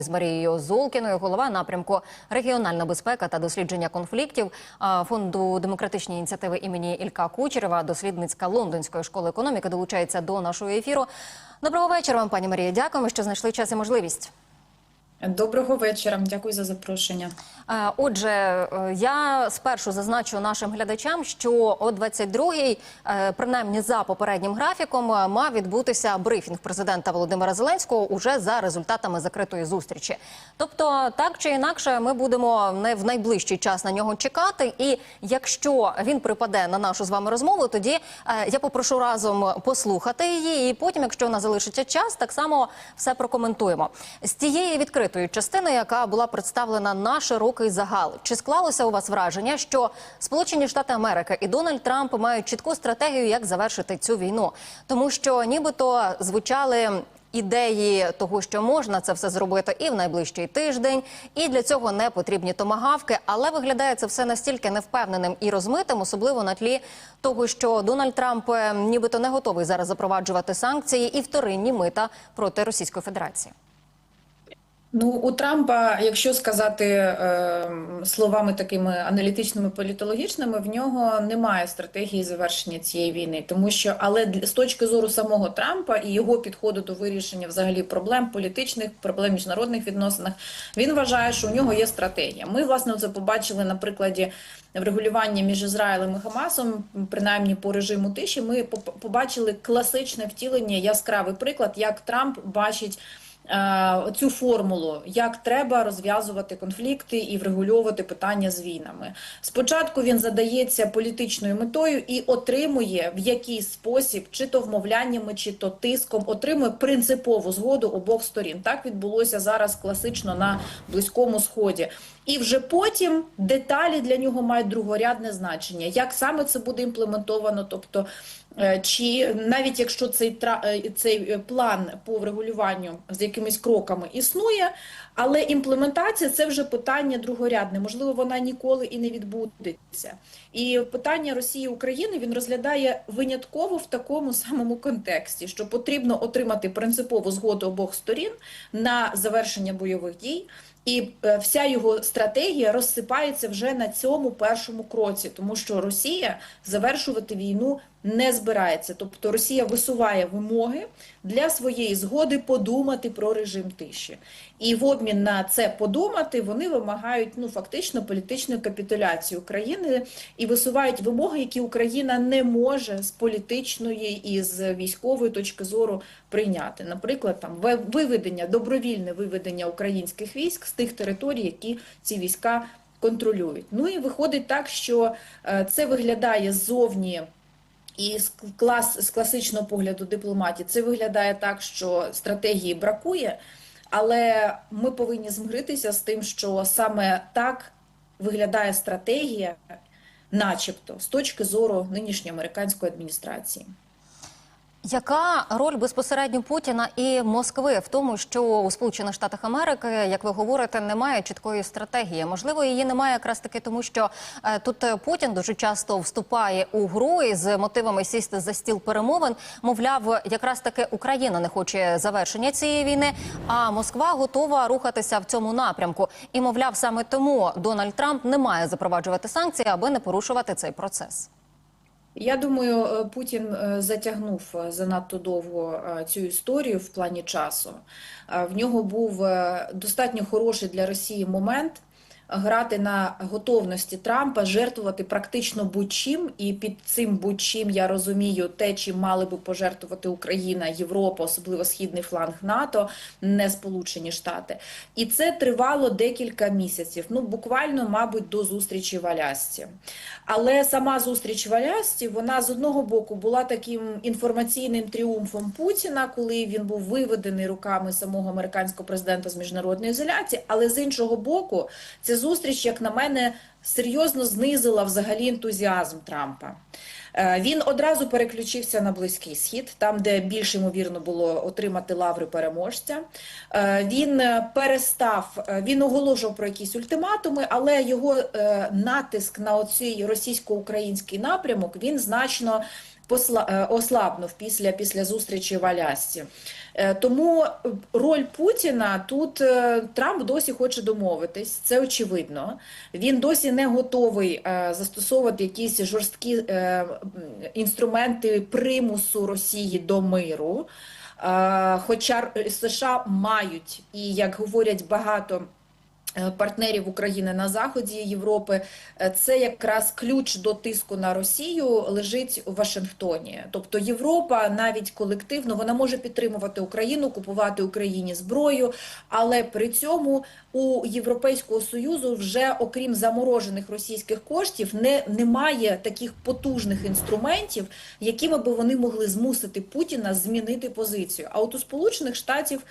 з Марією Золкіною, голова напрямку регіональна безпека та дослідження конфліктів фонду демократичні ініціативи імені Ілька Кучерева, дослідницька лондонської школи економіки, долучається до нашого ефіру. Доброго вечора вам, пані Марія. Дякуємо, що знайшли час і можливість. Доброго вечора. Дякую за запрошення. Е, Отже, е, я спершу зазначу нашим глядачам, що о 22-й, е, принаймні за попереднім графіком, мав відбутися брифінг президента Володимира Зеленського уже за результатами закритої зустрічі. Тобто, так чи інакше, ми будемо не в найближчий час на нього чекати. І якщо він припаде на нашу з вами розмову, тоді я попрошу разом послухати її, і потім, якщо у нас залишиться час, так само все прокоментуємо з тієї відкритої частини, яка була представлена на широкий загал. Чи склалося у вас враження, що Сполучені Штати Америки і Дональд Трамп мають чітку стратегію, як завершити цю війну, тому що нібито звучали. Ідеї того, що можна це все зробити і в найближчий тиждень, і для цього не потрібні томагавки. Але виглядає це все настільки невпевненим і розмитим, особливо на тлі того, що Дональд Трамп е, нібито не готовий зараз запроваджувати санкції і вторинні мита проти Російської Федерації. Ну, у Трампа, якщо сказати е, словами такими аналітичними політологічними, в нього немає стратегії завершення цієї війни, тому що але з точки зору самого Трампа і його підходу до вирішення взагалі проблем політичних, проблем міжнародних відносинах, він вважає, що у нього є стратегія. Ми власне це побачили на прикладі врегулювання між Ізраїлем і Хамасом, принаймні по режиму тиші. Ми побачили класичне втілення, яскравий приклад, як Трамп бачить. Е, Цю формулу, як треба розв'язувати конфлікти і врегульовувати питання з війнами. Спочатку він задається політичною метою і отримує в якийсь спосіб, чи то вмовляннями, чи то тиском, отримує принципову згоду обох сторін. Так відбулося зараз класично на близькому сході. І вже потім деталі для нього мають другорядне значення. Як саме це буде імплементовано, тобто чи навіть якщо цей е, цей е, план по врегулюванню з якимись кроками існує, але імплементація це вже питання другорядне. Можливо, вона ніколи і не відбудеться. І питання Росії України він розглядає винятково в такому самому контексті, що потрібно отримати принципову згоду обох сторін на завершення бойових дій. І е, вся його стратегія розсипається вже на цьому першому кроці, тому що Росія завершувати війну не збирається. Тобто Росія висуває вимоги для своєї згоди подумати про режим тиші. І в обмін на це подумати вони вимагають ну фактично політичної капітуляції України і висувають вимоги, які Україна не може з політичної і з військової точки зору прийняти. Наприклад, там ве- виведення, добровільне виведення українських військ з тих територій, які ці війська контролюють. Ну і виходить так, що е, це виглядає ззовні. І з клас з класичного погляду дипломатії це виглядає так, що стратегії бракує, але ми повинні змиритися з тим, що саме так виглядає стратегія, начебто, з точки зору нинішньої американської адміністрації. Яка роль безпосередньо Путіна і Москви в тому, що у Сполучених Штатах Америки, як ви говорите, немає чіткої стратегії? Можливо, її немає якраз таки тому, що е, тут е, Путін дуже часто вступає у гру і з мотивами сісти за стіл перемовин. Мовляв, якраз таки Україна не хоче завершення цієї війни, а Москва готова рухатися в цьому напрямку. І мовляв, саме тому Дональд Трамп не має запроваджувати санкції, аби не порушувати цей процес. Я думаю, е, Путін е, затягнув е, занадто довго цю історію в плані часу. В нього був достатньо хороший для Росії момент грати на готовності Трампа, жертвувати практично будь-чим, і під цим будь-чим я розумію те, чим мали би пожертвувати Україна, Європа, особливо східний фланг НАТО, не Сполучені Штати. І це тривало декілька місяців. Ну буквально, мабуть, до зустрічі в Алясці. Але сама зустріч в Алясці, вона з одного боку була таким інформаційним тріумфом Путіна, коли він був виведений руками самого американського президента з міжнародної ізоляції. Але з іншого боку, ця зустріч, як на мене, серйозно знизила взагалі ентузіазм Трампа. Е, Він одразу переключився на близький схід, там, де більш ймовірно було отримати лаври переможця. Е, Він е, перестав, він оголошував про якісь ультиматуми, але його натиск на оцей російсько-український напрямок він значно ослабнув після, після зустрічі в Алясці. Е, Тому роль Путіна тут е, Трамп досі хоче домовитись, це очевидно. Він досі не готовий е, застосовувати якісь жорсткі е, інструменти примусу Росії до миру. Е, Хоча США мають, і як говорять багато е, партнерів України на заході Європи, е, це якраз ключ до тиску на Росію лежить у Вашингтоні. Тобто Європа навіть колективно вона може підтримувати Україну, купувати Україні зброю, але при цьому у Європейського союзу вже окрім заморожених російських коштів не немає таких потужних інструментів, якими би вони могли змусити Путіна змінити позицію. А от у Сполучених Штатів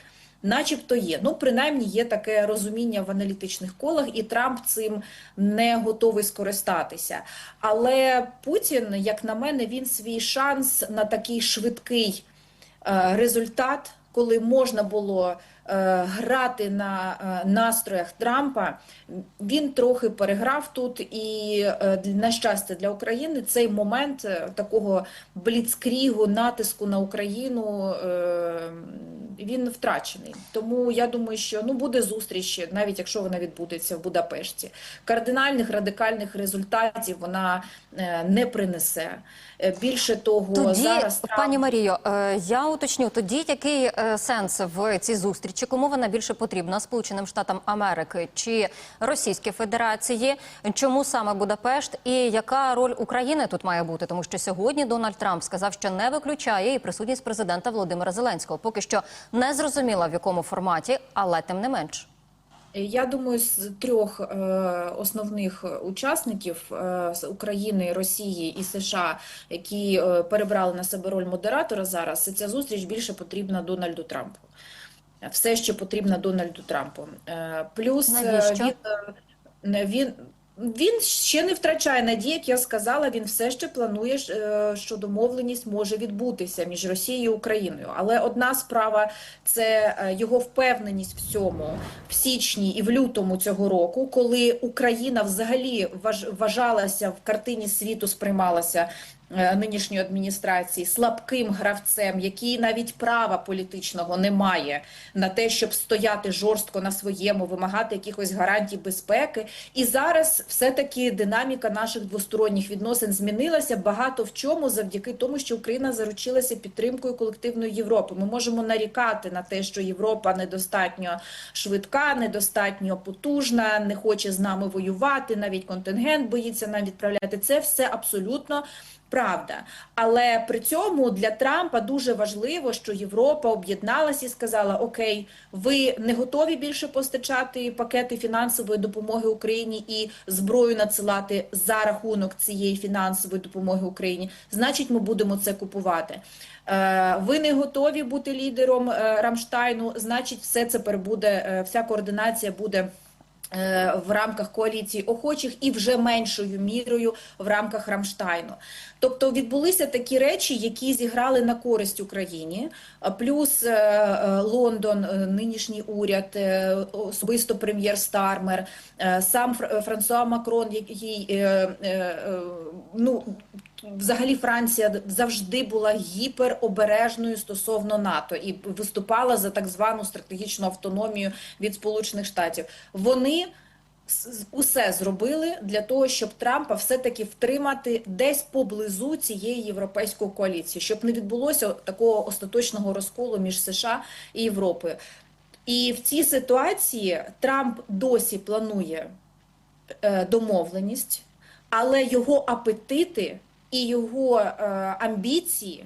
Начебто є. Ну, принаймні, є таке розуміння в аналітичних колах, і Трамп цим не готовий скористатися. Але Путін, як на мене, він свій шанс на такий швидкий е, результат, коли можна було е, грати на е, настроях Трампа, він трохи переграв тут. І е, на щастя для України цей момент е, такого бліцкрігу, натиску на Україну. е, Він втрачений, тому я думаю, що ну буде зустріч, навіть якщо вона відбудеться в Будапешті. Кардинальних радикальних результатів вона е, не принесе. Е, Більше того, Тоді, зараз пані Марію, е, я уточню, тоді який е, сенс в цій зустрічі? Кому вона більше потрібна? Сполученим Штатам Америки чи Російській Федерації? Чому саме Будапешт? І яка роль України тут має бути? Тому що сьогодні Дональд Трамп сказав, що не виключає і присутність президента Володимира Зеленського. Поки що не зрозуміла в якому форматі, але тим не менш. Я думаю, з трьох е, основних учасників е, з України, Росії і США, які е, перебрали на себе роль модератора зараз, ця зустріч більше потрібна Дональду Трампу. Все, що потрібно Дональду Трампу. Е, плюс е, Навіщо? він, е, він, він ще не втрачає надії, як я сказала, він все ще планує, е, що домовленість може відбутися між Росією і Україною. Але одна справа це е, його впевненість в цьому в січні і в лютому цього року, коли Україна взагалі вважалася в картині світу, сприймалася нинішньої адміністрації слабким гравцем, який навіть права політичного не має на те, щоб стояти жорстко на своєму, вимагати якихось гарантій безпеки. І зараз все-таки динаміка наших двосторонніх відносин змінилася багато в чому завдяки тому, що Україна заручилася підтримкою колективної Європи. Ми можемо нарікати на те, що Європа недостатньо швидка, недостатньо потужна, не хоче з нами воювати, навіть контингент боїться нам відправляти. Це все абсолютно. Правда, але при цьому для Трампа дуже важливо, що Європа об'єдналась і сказала: Окей, ви не готові більше постачати пакети фінансової допомоги Україні і зброю надсилати за рахунок цієї фінансової допомоги Україні. Значить, ми будемо це купувати. Е, Ви не готові бути лідером е, Рамштайну. Значить, все це перебуде, е, вся координація буде. Е, В рамках коаліції охочих і вже меншою мірою в рамках Рамштайну, тобто відбулися такі речі, які зіграли на користь Україні. А Плюс е, е, Лондон, е, нинішній уряд, е, особисто прем'єр Стармер, е, сам Фр- Франсуа Макрон, який е, е, е, ну взагалі Франція завжди була гіперобережною стосовно НАТО і виступала за так звану стратегічну автономію від Сполучених Штатів. Вони усе зробили для того, щоб Трампа все-таки втримати десь поблизу цієї європейської коаліції, щоб не відбулося такого остаточного розколу між США і Європою. І в цій ситуації Трамп досі планує е, домовленість, але його апетити і його е, амбіції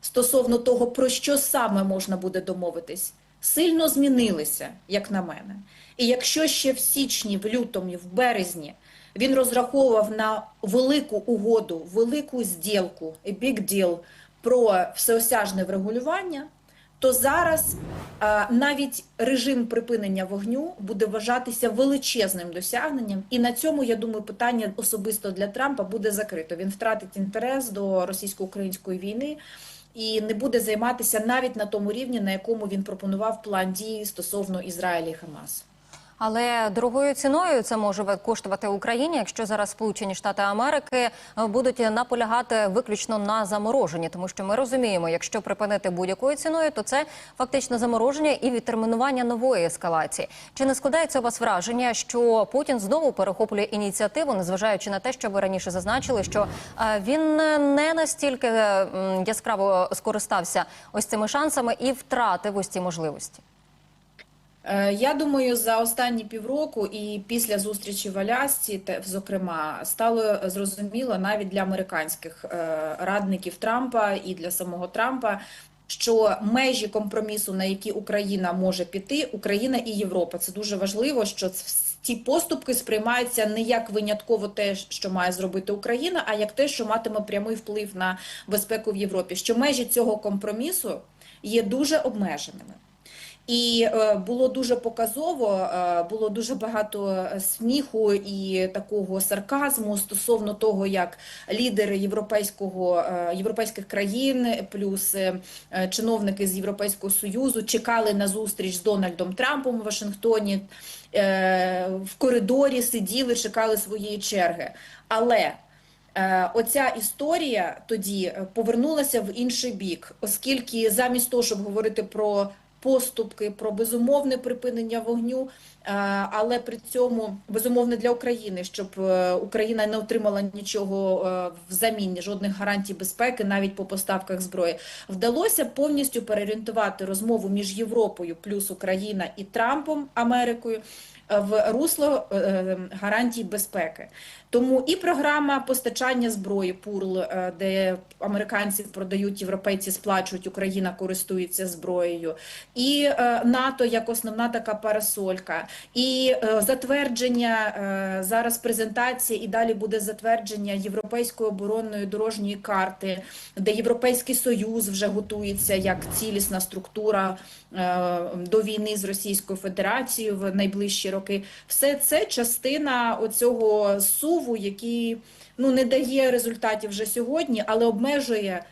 стосовно того, про що саме можна буде домовитись, сильно змінилися, як на мене. І якщо ще в січні, в лютому, в березні він розраховував на велику угоду, велику зділку, big deal про всеосяжне врегулювання, то зараз а, навіть режим припинення вогню буде вважатися величезним досягненням, і на цьому я думаю, питання особисто для Трампа буде закрито. Він втратить інтерес до російсько-української війни і не буде займатися навіть на тому рівні, на якому він пропонував план дії стосовно Ізраїля і Хамасу. Але дорогою ціною це може коштувати Україні, якщо зараз Сполучені Штати Америки е, будуть наполягати виключно на замороженні, тому що ми розуміємо, якщо припинити будь-якою ціною, то це фактично замороження і відтермінування нової ескалації. Чи не складається у вас враження, що Путін знову перехоплює ініціативу, незважаючи на те, що ви раніше зазначили, що е, він не настільки яскраво скористався ось цими шансами і втратив ось ці можливості? Е, Я думаю, за останні півроку і після зустрічі в Алясці, зокрема, стало зрозуміло навіть для американських е, радників Трампа і для самого Трампа, що межі компромісу, на які Україна може піти, Україна і Європа. Це дуже важливо, що ці поступки сприймаються не як винятково те, що має зробити Україна, а як те, що матиме прямий вплив на безпеку в Європі. Що межі цього компромісу є дуже обмеженими. І е, було дуже показово, е, було дуже багато е, сміху і такого сарказму стосовно того, як лідери європейського європейських країн, плюс чиновники з Європейського союзу чекали на зустріч з Дональдом Трампом у Вашингтоні, в коридорі сиділи, чекали своєї черги. Але Оця історія тоді повернулася в інший бік, оскільки замість того, щоб говорити про поступки, про безумовне припинення вогню, е, але при цьому безумовне для України, щоб е, Україна не отримала нічого е, взамін, жодних гарантій безпеки, навіть по поставках зброї, вдалося повністю переорієнтувати розмову між Європою плюс Україна і Трампом Америкою в русло гарантій безпеки. Тому і програма постачання зброї ПУРЛ, е, де американці продають, європейці сплачують, Україна користується зброєю, і е, НАТО як основна така парасолька, і е, затвердження зараз презентація, і далі буде затвердження європейської оборонної дорожньої карти, де Європейський Союз вже готується як цілісна структура до війни з Російською Федерацією в найближчі роки. Все це частина оцього суву, який ну не дає результатів вже сьогодні, але обмежує.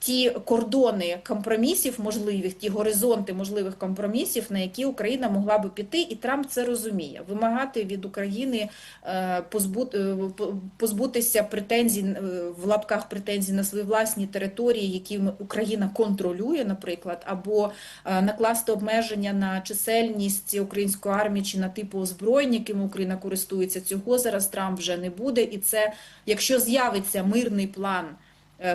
Ті кордони компромісів можливих, ті горизонти можливих компромісів, на які Україна могла би піти, і Трамп це розуміє. Вимагати від України е, е, по- позбутися претензій е, в лапках претензій на свої власні території, які Україна контролює, наприклад, або накласти обмеження на чисельність української армії чи на типу озброєння, яким Україна користується. Цього зараз Трамп вже не буде. І це, якщо з'явиться мирний план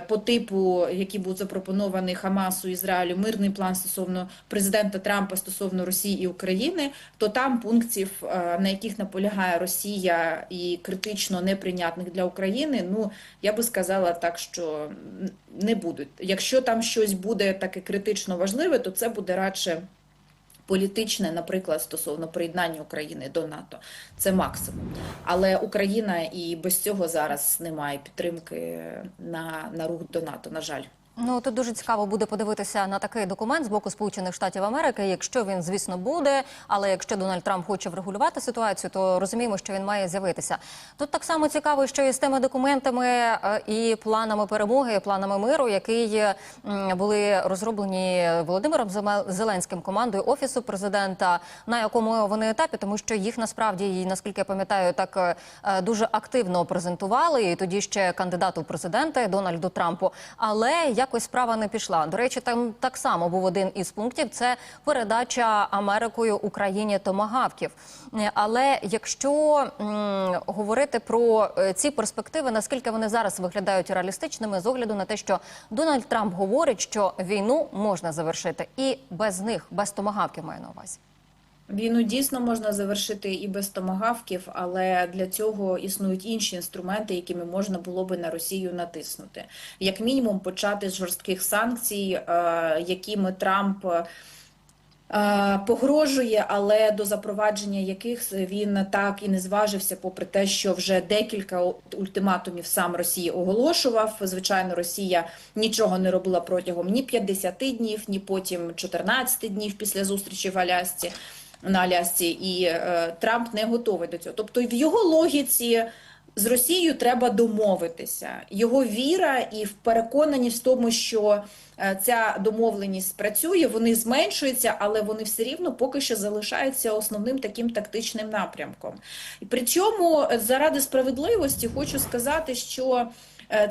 по типу, який був запропонований Хамасу Ізраїлю, мирний план стосовно президента Трампа стосовно Росії і України, то там пунктів, е, на яких наполягає Росія і критично неприйнятних для України, ну я би сказала так, що не будуть. Якщо там щось буде таке критично важливе, то це буде радше. Політичне, наприклад, стосовно приєднання України до НАТО, це максимум. Але Україна і без цього зараз не має підтримки на, на рух до НАТО. На жаль. Ну тут дуже цікаво буде подивитися на такий документ з боку Сполучених Штатів Америки, якщо він, звісно, буде. Але якщо Дональд Трамп хоче врегулювати ситуацію, то розуміємо, що він має з'явитися. Тут так само цікаво, що і з тими документами е, і планами перемоги, і планами миру, які були розроблені Володимиром Зеленським командою офісу президента, на якому вони етапі, тому що їх насправді, наскільки я пам'ятаю, так е, дуже активно презентували. І тоді ще кандидату в президенти Дональду Трампу. Але якось справа не пішла. До речі, там так само був один із пунктів: це передача Америкою Україні томагавків. Але якщо говорити про е, ці перспективи, наскільки вони зараз виглядають реалістичними, з огляду на те, що Дональд Трамп говорить, що війну можна завершити і без них, без томагавків маю на увазі. Війну дійсно можна завершити і без томагавків, але для цього існують інші інструменти, якими можна було би на Росію натиснути. Як мінімум, почати з жорстких санкцій, е, якими Трамп. е, Погрожує, але до запровадження яких він так і не зважився, попри те, що вже декілька ультиматумів сам Росії оголошував. Звичайно, Росія нічого не робила протягом ні 50 днів, ні потім 14 днів після зустрічі в Алясці на Алясці, і е, Трамп не готовий до цього. Тобто, в його логіці з Росією треба домовитися. Його віра і переконаність в тому, що е, ця домовленість спрацює, вони зменшуються, але вони все рівно поки що залишаються основним таким тактичним напрямком. І при цьому е, заради справедливості хочу сказати, що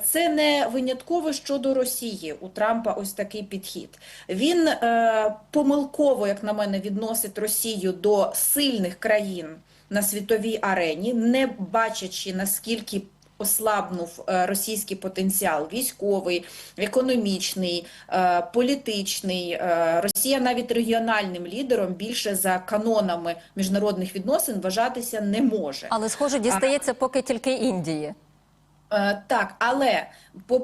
це не винятково щодо Росії. У Трампа ось такий підхід. Він е, помилково, як на мене, відносить Росію до сильних країн на світовій арені, не бачачи наскільки ослабнув е, російський потенціал військовий, економічний, е, політичний. Е, Росія навіть регіональним лідером більше за канонами міжнародних відносин вважатися не може. Але схоже, дістається поки тільки Індії. Е, Так, але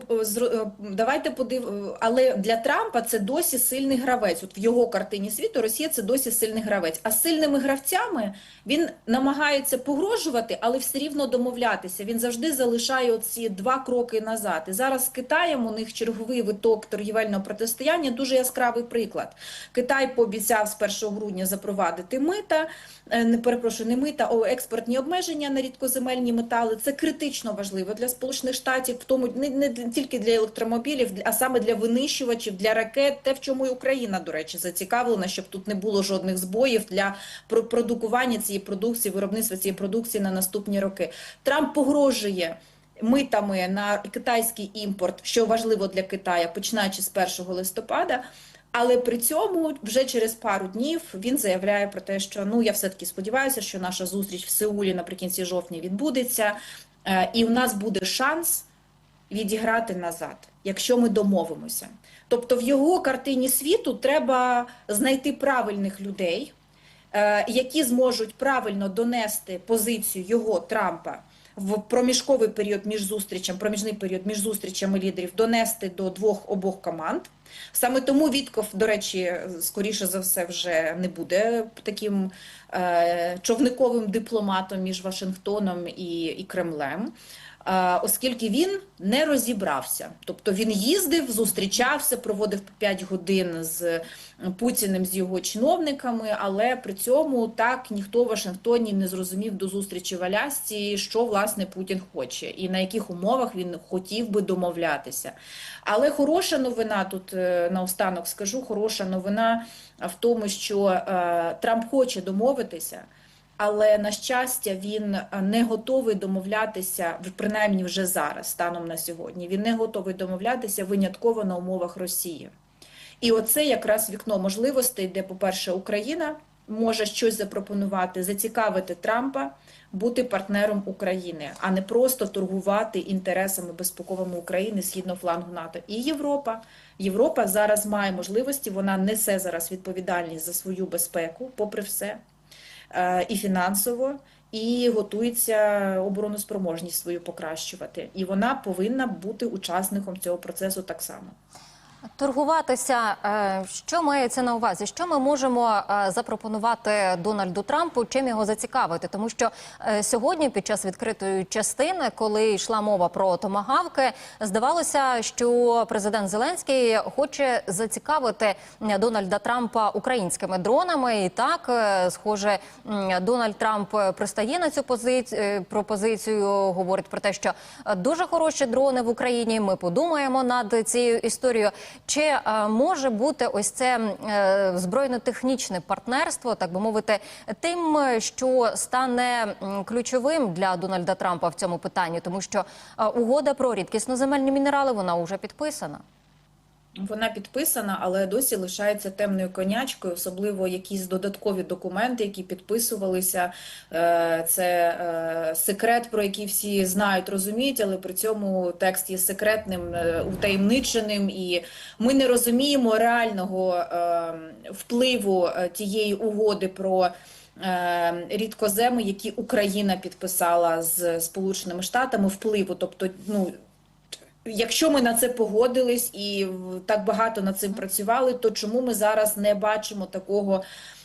зро- е, давайте подив... але для Трампа це досі сильний гравець. От в його картині світу Росія це досі сильний гравець. А сильними гравцями він намагається погрожувати, але все рівно домовлятися. Він завжди залишає оці два кроки назад. І зараз з Китаєм у них черговий виток торгівельного протистояння. Дуже яскравий приклад. Китай пообіцяв з 1 грудня запровадити мита. е, Не перепрошую, не мита, а експортні обмеження на рідкоземельні метали. Це критично важливо для Сполучених Штатів, в тому не, не тільки для електромобілів, а саме для винищувачів, для ракет, те, в чому і Україна, до речі, зацікавлена, щоб тут не було жодних збоїв для про- продукування цієї продукції, виробництва цієї продукції на наступні роки. Трамп погрожує. Митами на китайський імпорт, що важливо для Китаю, починаючи з 1 листопада. Але при цьому вже через пару днів він заявляє про те, що ну я все таки сподіваюся, що наша зустріч в Сеулі наприкінці жовтня відбудеться, і в нас буде шанс відіграти назад, якщо ми домовимося. Тобто, в його картині світу треба знайти правильних людей, е, які зможуть правильно донести позицію його Трампа в проміжковий період між зустрічем, проміжний період між зустрічами лідерів донести до двох обох команд. Саме тому Вітков, до речі, скоріше за все, вже не буде таким е, човниковим дипломатом між Вашингтоном і, і Кремлем. Е, Оскільки він не розібрався, тобто він їздив, зустрічався, проводив 5 годин з Путіним, з його чиновниками, але при цьому так ніхто в Вашингтоні не зрозумів до зустрічі в Алясці, що власне Путін хоче, і на яких умовах він хотів би домовлятися. Але хороша новина тут е, наостанок скажу: хороша новина в тому, що е, Трамп хоче домовитися. Але на щастя, він е, не готовий домовлятися, принаймні вже зараз, станом на сьогодні. Він не готовий домовлятися винятково на умовах Росії. І оце якраз вікно можливостей, де, по-перше, Україна може щось запропонувати, зацікавити Трампа, бути партнером України, а не просто торгувати інтересами безпековими України східного флангу НАТО. І Європа. Європа зараз має можливості, вона несе зараз відповідальність за свою безпеку, попри все, і фінансово. І готується обороноспроможність свою покращувати, і вона повинна бути учасником цього процесу так само. Торгуватися, е, що мається на увазі? Що ми можемо е, запропонувати Дональду Трампу? Чим його зацікавити? Тому що е, сьогодні, під час відкритої частини, коли йшла мова про томагавки, здавалося, що президент Зеленський хоче зацікавити Дональда Трампа українськими дронами. І так, схоже, Дональд Трамп пристає на цю позицію пропозицію. Говорить про те, що дуже хороші дрони в Україні. Ми подумаємо над цією історією. Чи е, може бути ось це е, збройно-технічне партнерство, так би мовити, тим, е, що стане ключовим для Дональда Трампа в цьому питанні, тому що угода про рідкісноземельні мінерали вона вже підписана. Вона підписана, але досі лишається темною конячкою, особливо якісь додаткові документи, які підписувалися. Е, Це е, секрет, про який всі знають, розуміють, але при цьому текст є секретним, е, утаємниченим, і ми не розуміємо реального впливу тієї угоди про. Рідкоземи, які Україна підписала з Сполученими Штатами, впливу, тобто, ну Якщо ми на це погодились і так багато над цим працювали, то чому ми зараз не бачимо такого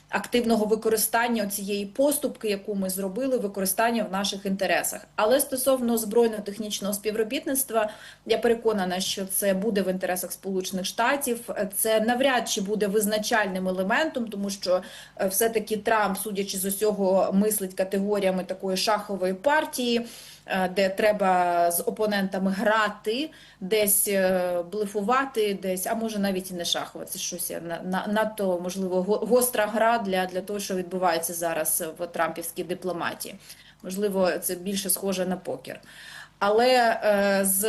активного використання цієї поступки, яку ми зробили, використання в наших інтересах? Але стосовно збройно-технічного співробітництва, я переконана, що це буде в інтересах Сполучених Штатів. Це навряд чи буде визначальним елементом, тому що е, все-таки Трамп, судячи з усього, мислить категоріями такої шахової партії. Е, де треба з опонентами грати, десь е, блефувати, десь, а може навіть і не шахова. Це щось на, на, надто можливо го- гостра гра для, для того, що відбувається зараз в трампівській дипломатії. Можливо, це більше схоже на покер. Але е, з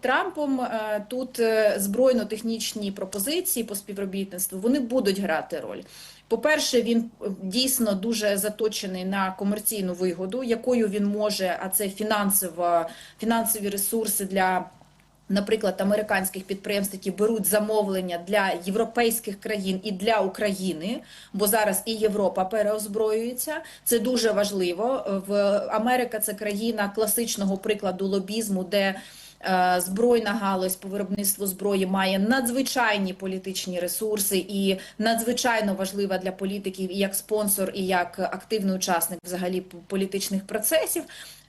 Трампом е, тут е, збройно-технічні пропозиції по співробітництву вони будуть грати роль. По-перше, він дійсно дуже заточений на комерційну вигоду, якою він може, а це фінансово, фінансові ресурси для. Наприклад, американських підприємств, які беруть замовлення для європейських країн і для України, бо зараз і Європа переозброюється. Це дуже важливо. В Америка це країна класичного прикладу лобізму, де е, збройна галузь по виробництву зброї має надзвичайні політичні ресурси і надзвичайно важлива для політиків і як спонсор, і як активний учасник взагалі політичних процесів.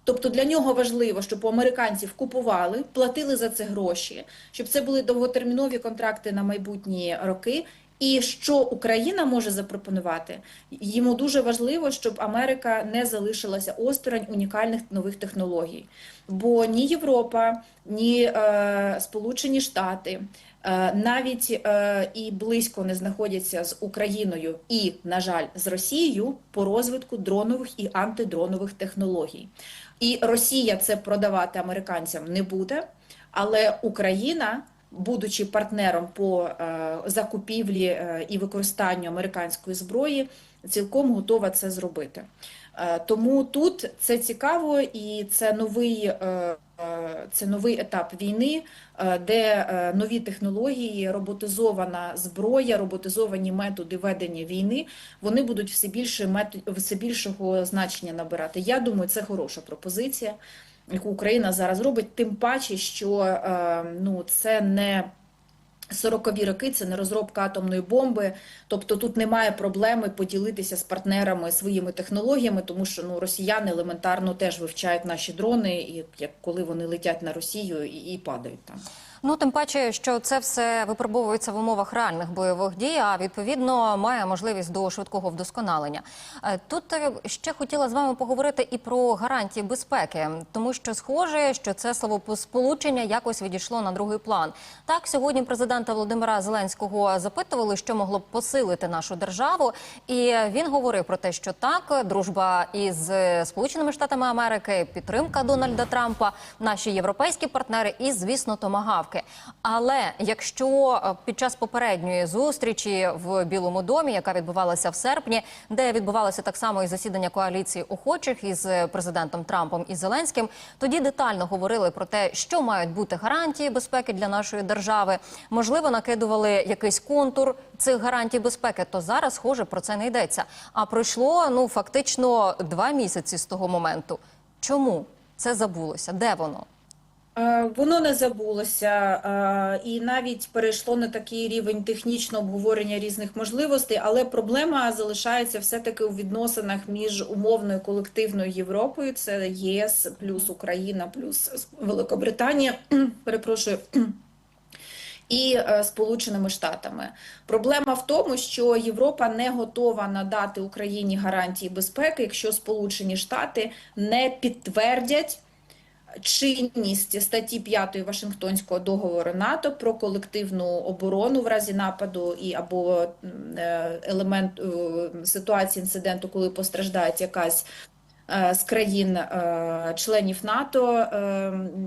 Тобто для нього важливо, щоб у американців купували, платили за це гроші, щоб це були довготермінові контракти на майбутні роки. І що Україна може запропонувати? Йому дуже важливо, щоб Америка не залишилася осторонь унікальних нових технологій. Бо ні Європа, ні е, Сполучені Штати е, навіть е, і близько не знаходяться з Україною і, на жаль, з Росією по розвитку дронових і антидронових технологій. І Росія це продавати американцям не буде, але Україна, будучи партнером по е, закупівлі е, і використанню американської зброї, цілком готова це зробити. Е, тому тут це цікаво і це новий. Е, Це новий етап війни, е, де е, нові технології, роботизована зброя, роботизовані методи ведення війни, вони будуть все більше метод, все більшого значення набирати. Я думаю, це хороша пропозиція, яку Україна зараз робить. Тим паче, що ну це не 40-ві роки це не розробка атомної бомби, тобто тут немає проблеми поділитися з партнерами своїми технологіями, тому що ну росіяни елементарно теж вивчають наші дрони, і як коли вони летять на Росію і, і падають там. Ну тим паче, що це все випробовується в умовах реальних бойових дій, а відповідно має можливість до швидкого вдосконалення. Е, Тут е, ще хотіла з вами поговорити і про гарантії безпеки, тому що схоже, що це словосполучення якось відійшло на другий план. Так, сьогодні президента Володимира Зеленського запитували, що могло б посилити нашу державу, і він говорив про те, що так, дружба із Сполученими Штатами Америки, підтримка Дональда Трампа, наші європейські партнери і, звісно, томагавки. Але якщо е, під час попередньої зустрічі в Білому домі, яка відбувалася в серпні, де відбувалося так само і засідання коаліції охочих із е, президентом Трампом і Зеленським, тоді детально говорили про те, що мають бути гарантії безпеки для нашої держави. Можливо, накидували якийсь контур цих гарантій безпеки. То зараз, схоже, про це не йдеться. А пройшло ну фактично два місяці з того моменту. Чому це забулося? Де воно? Е, Воно не забулося е, і навіть перейшло на такий рівень технічного обговорення різних можливостей, але проблема залишається все-таки у відносинах між умовною колективною Європою, це ЄС плюс Україна, плюс Великобританія. Перепрошую. І е, Сполученими Штатами проблема в тому, що Європа не готова надати Україні гарантії безпеки, якщо Сполучені Штати не підтвердять чинність статті 5 Вашингтонського договору НАТО про колективну оборону в разі нападу і або е, елемент е, ситуації інциденту, коли постраждає якась е, з країн е, членів НАТО,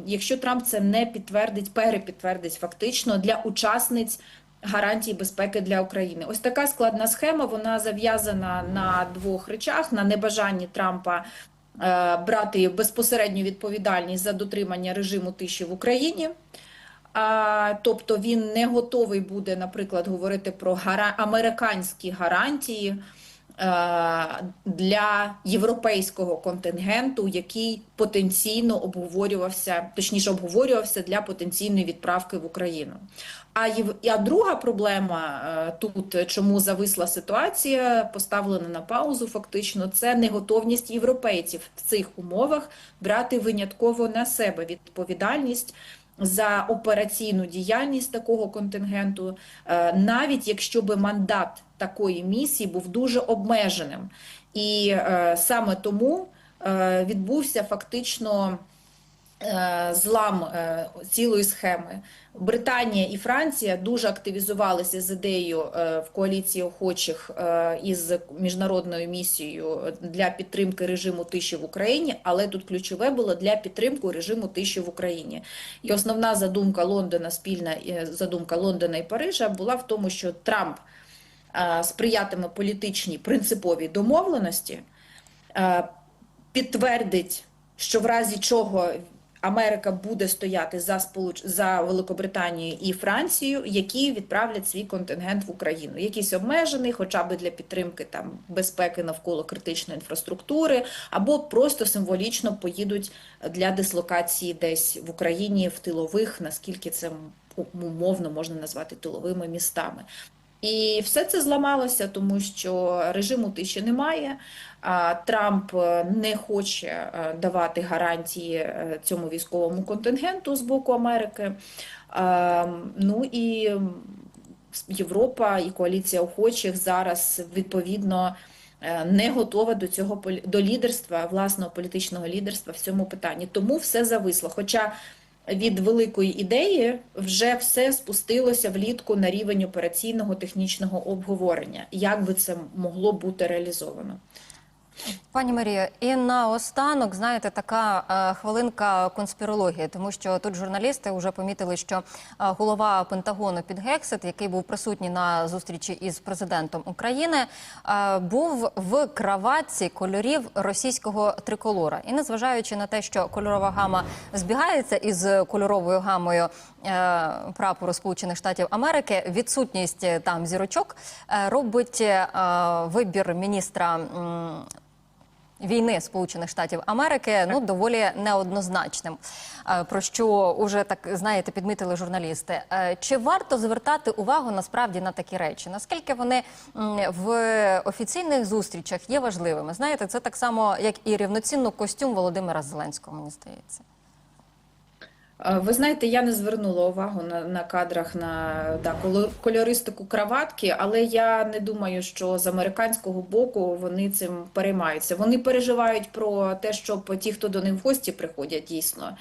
якщо Трамп це не підтвердить, перепідтвердить фактично для учасниць гарантій безпеки для України. Ось така складна схема. Вона зав'язана на двох речах: на небажанні Трампа брати безпосередню відповідальність за дотримання режиму тиші в Україні. Тобто він не готовий буде, наприклад, говорити про гара... американські гарантії е, для європейського контингенту, який потенційно обговорювався, точніше обговорювався для потенційної відправки в Україну. А, єв... а друга проблема е, тут, чому зависла ситуація, поставлена на паузу, фактично, це неготовність європейців в цих умовах брати винятково на себе відповідальність за операційну діяльність такого контингенту, е, навіть якщо би мандат такої місії був дуже обмеженим. І е, саме тому е, відбувся фактично злам е, цілої схеми. Британія і Франція дуже активізувалися з ідеєю е, в коаліції охочих е, із міжнародною місією для підтримки режиму тиші в Україні, але тут ключове було для підтримки режиму тиші в Україні. І основна задумка Лондона, спільна е, задумка Лондона і Парижа була в тому, що Трамп е, сприятиме політичній принциповій домовленості, е, підтвердить, що в разі чого Америка буде стояти за сполуч за Великобританією і Францією, які відправлять свій контингент в Україну. Якийсь обмежений, хоча б для підтримки там безпеки навколо критичної інфраструктури, або просто символічно поїдуть для дислокації десь в Україні в тилових, наскільки це умовно можна назвати тиловими містами. І все це зламалося, тому що режиму тиші немає. Трамп е, не хоче е, давати гарантії е, цьому військовому контингенту з боку Америки. Ну і Європа і коаліція охочих зараз відповідно не готова до цього до лідерства, власного політичного лідерства в цьому питанні. Тому все зависло. Хоча від великої ідеї вже все спустилося влітку на рівень операційного технічного обговорення. Як би це могло бути реалізовано? Пані Марія, і наостанок, знаєте, така е, хвилинка конспірології, тому що тут журналісти вже помітили, що е, голова Пентагону Під Гексет, який був присутній на зустрічі із президентом України, е, був в краватці кольорів російського триколора. І незважаючи на те, що кольорова гама збігається із кольоровою гамою прапору Сполучених Штатів Америки, відсутність там зірочок робить вибір міністра. Війни Сполучених Штатів Америки ну доволі неоднозначним. Е, Про що уже так знаєте, підмітили журналісти. Е, Чи варто звертати увагу насправді на такі речі? Наскільки вони в офіційних зустрічах є важливими? Знаєте, це так само, як і рівноцінно костюм Володимира Зеленського, мені здається. Е, Ви знаєте, я не звернула увагу на, на кадрах на да, кольористику краватки, але я не думаю, що з американського боку вони цим переймаються. Вони переживають про те, щоб ті, хто до них в гості приходять, дійсно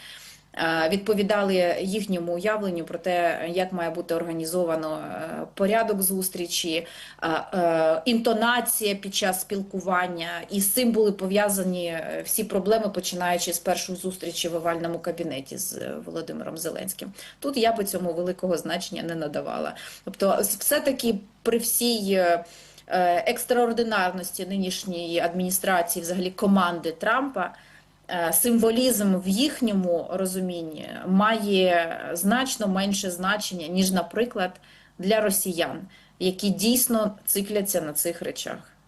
відповідали їхньому уявленню про те, як має бути організовано е, порядок зустрічі, е, е, інтонація під час спілкування, і з цим були пов'язані е, всі проблеми, починаючи з першої зустрічі в овальному кабінеті з е, Володимиром Зеленським. Тут я би цьому великого значення не надавала. Тобто, все-таки при всій е, е, екстраординарності нинішньої адміністрації, взагалі команди Трампа. Е, Символізм в їхньому розумінні має значно менше значення, ніж, наприклад, для росіян, які дійсно цикляться на цих речах.